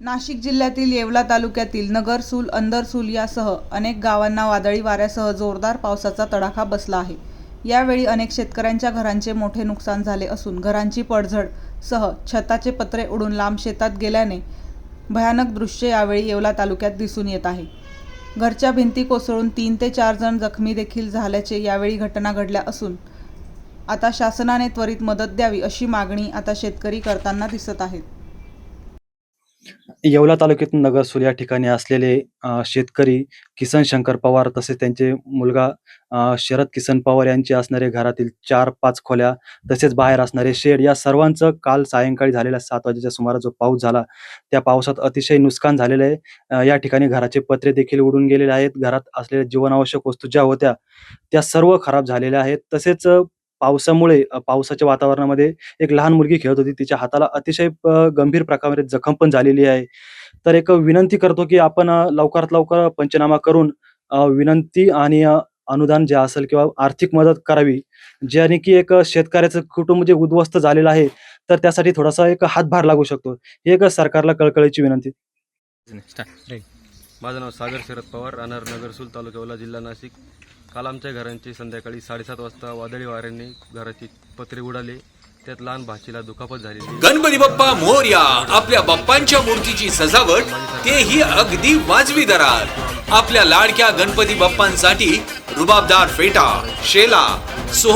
नाशिक जिल्ह्यातील येवला तालुक्यातील नगरसूल अंदरसूल यासह अनेक गावांना वादळी वाऱ्यासह जोरदार पावसाचा तडाखा बसला आहे. यावेळी अनेक शेतकऱ्यांच्या घरांचे मोठे नुकसान झाले असून घरांची पडझड सह छताचे पत्रे उडून लांब शेतात गेल्याने भयानक दृश्य यावेळी येवला तालुक्यात दिसून येत आहे. घरच्या भिंती कोसळून तीन ते चार जण जखमी देखील झाल्याचे यावेळी घटना घडल्या असून आता शासनाने त्वरित मदत द्यावी अशी मागणी आता शेतकरी करताना दिसत आहेत. येवला तालुक्यातून नगरसूल या ठिकाणी असलेले अ, शेतकरी किसन शंकर पवार तसेच त्यांचे मुलगा अ, शरद किसन पवार यांचे असणारे घरातील चार पाच खोल्या तसेच बाहेर असणारे शेड या सर्वांचं काल सायंकाळी झालेल्या सात वाजेच्या सुमारास जो पाऊस झाला त्या पावसात अतिशय नुकसान झालेलं आहे. अ, या ठिकाणी घराचे पत्रे देखील उडून गेलेले आहेत. घरात असलेल्या जीवनावश्यक वस्तू ज्या होत्या त्या सर्व खराब झालेल्या आहेत. तसेच अ, पावसामुळे अ, पावसाच्या वातावरणामध्ये एक लहान मुलगी खेळत होती. तिच्या हाताला अतिशय अ, गंभीर प्रकारे जखम पण झालेली आहे. तर एक विनंती करतो की आपण अ, लवकरात लवकर पंचनामा करून अ, विनंती आणि अ, अनुदान जे असेल किंवा आर्थिक मदत करावी. ज्याने की एक शेतकऱ्याचं कुटुंब जे उद्ध्वस्त झालेलं आहे तर त्यासाठी थोडासा एक हातभार लागू शकतो. ही एक सरकारला कळकळीची विनंती. माझं नाव सागर शरद पवार राहणार नगरसूल तालुक्यावला जिल्हा नाशिक. काल आमच्या घरांची संध्याकाळी साडेसात वाजता वादळी वाऱ्यांनी घराची पत्रे उडाले. त्यात लहान भाचीला दुखापत झाली. गणपती बाप्पा मोर्या आपल्या बाप्पांच्या मूर्तीची सजावट तेही अगदी वाजवी दरात. आपल्या लाडक्या गणपती बाप्पांसाठी रुबाबदार फेटा शेला सोह